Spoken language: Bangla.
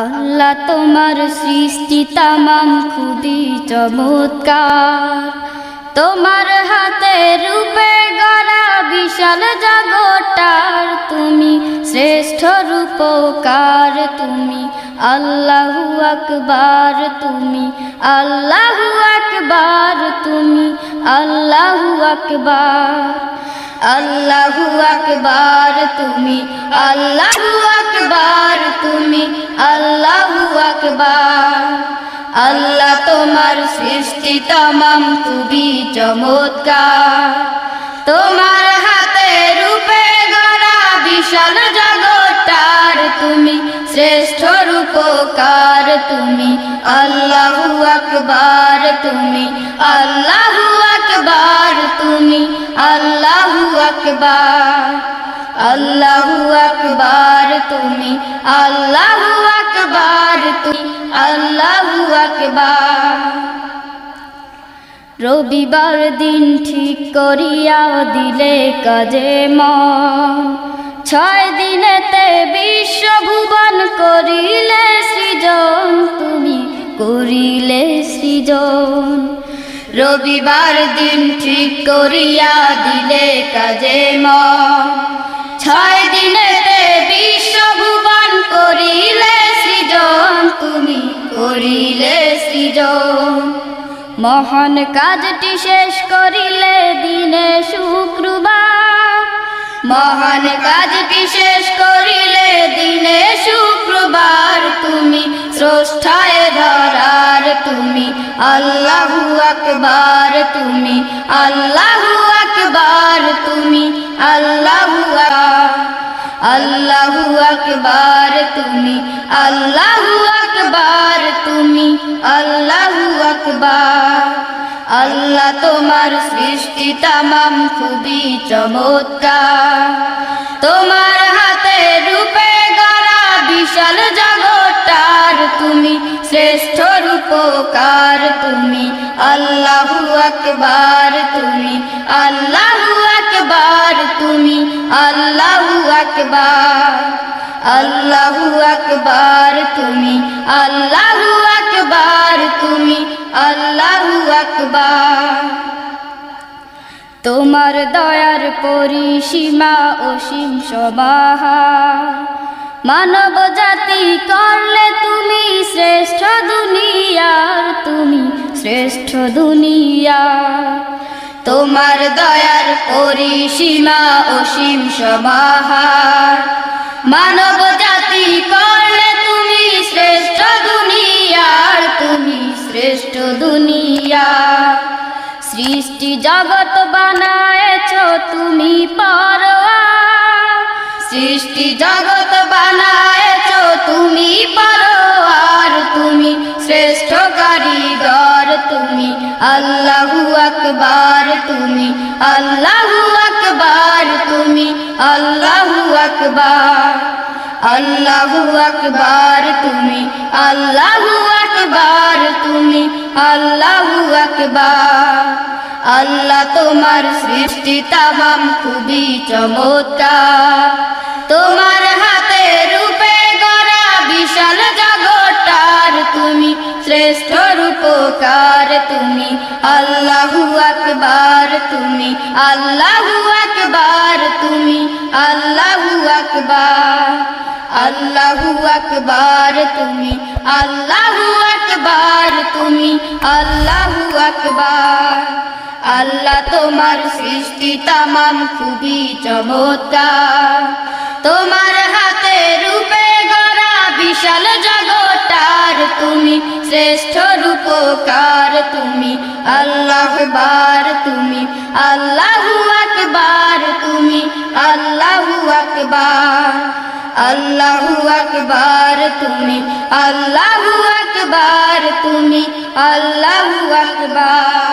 আল্লাহ তোমার সৃষ্টি তামাম খুবই চমৎকার। তোমার হাতে রূপে গড়া বিশাল জগটার তুমি শ্রেষ্ঠ রূপকার, তুমি আল্লাহু আকবার, তুমি আল্লাহু আকবার, তুমি আল্লাহু আকবার। আল্লাহু আকবার, তুমি আল্লাহু আকবার, তুমি আল্লাহু আকবার। আল্লাহ তোমার সৃষ্টি তমাম খুবই চমৎকার। তোমার হাতে রূপে গড়া বিশাল জগৎটার, তুমি শ্রেষ্ঠ রূপকার, তুমি আল্লাহু আকবার, তুমি আল্লাহু আকবার, তুমি আল্লাহু আকবার। আল্লাহু আকবার, তুমি আল্লাহু আকবার তুমি আল্লাহু আকবার। রবিবার দিন ঠিক করিয়া দিলে কাজে মন। ছয় দিনেতে বিশ্বভুবন করিলে সৃজন, তুমি করিলে সৃজন। রবিবার দিন ঠিক করিয়া দিলে কাজে মন। ছয় দিনেতে মহান কাজটি শেষ করিলে দিনে শুক্রবার। মহান কাজটি শেষ করিলে দিনে শুক্রবার। তুমি স্রষ্টায় ধরার, তুমি আল্লাহু আকবার, তুমি আল্লাহু আকবার, তুমি আল্লাহু আল্লাহু আকবার, তুমি আল্লাহু আকবার, তুমি আল্লাহু আকবার। আল্লাহ তোমার সৃষ্টি তামাম খুবই চমৎকার। তোমার হাতে রূপে গড়া বিশাল জগৎটার তুমি শ্রেষ্ঠ রূপকার, তুমি আল্লাহু আকবার, তুমি আল্লাহু আকবার, তুমি আল্লাহু আকবার আল্লাহু আকবার, তুমি আল্লাহু আকবার তুমি আল্লাহু আকবার। তোমার দয়ার পরিসীমা অসীম সবাহা মানব জাতি করলে তুমি শ্রেষ্ঠ দুনিয়ার, তুমি শ্রেষ্ঠ দুনিয়া তোমার দয়ার পরিসীমা অসীম সবাহার মানব জাতি করলে তুমি শ্রেষ্ঠ দুনিয়া। সৃষ্টি জগৎ বানায়েছ তুমি পরোয়া। সৃষ্টি জগৎ বানায়েছ তুমি পরোয়ার তুমি শ্রেষ্ঠ কারিগর, তুমি আল্লাহু আকবার, তুমি আল্লাহু আকবার, তুমি আল্লাহু আকবার। আল্লাহু আকবার, তুমি আল্লাহু তুমি আল্লাহু আকবার। আল্লাহ তোমার সৃষ্টি তামাম খুবই চমৎকার। তোমার হাতে রূপে গড়া বিশাল জগৎটার তুমি শ্রেষ্ঠ রূপকার, তুমি আল্লাহু আকবার, তুমি আল্লাহু আকবার, তুমি আল্লাহু আকবার। আল্লাহু আকবার, তুমি আল্লাহু আকবার তুমি আল্লাহু আকবার। আল্লাহ তোমার সৃষ্টি তামাম খুবই চমৎকার। তোমার হাতে রূপে গড়া বিশাল জগৎটার তুমি শ্রেষ্ঠ রূপকার। তুমি আল্লাহ বার তুমি আল্লাহু আকবার, তুমি আল্লাহু আকবার। আল্লাহু আকবার, তুমি আল্লাহু আকবার তুমি আল্লাহু আকবার।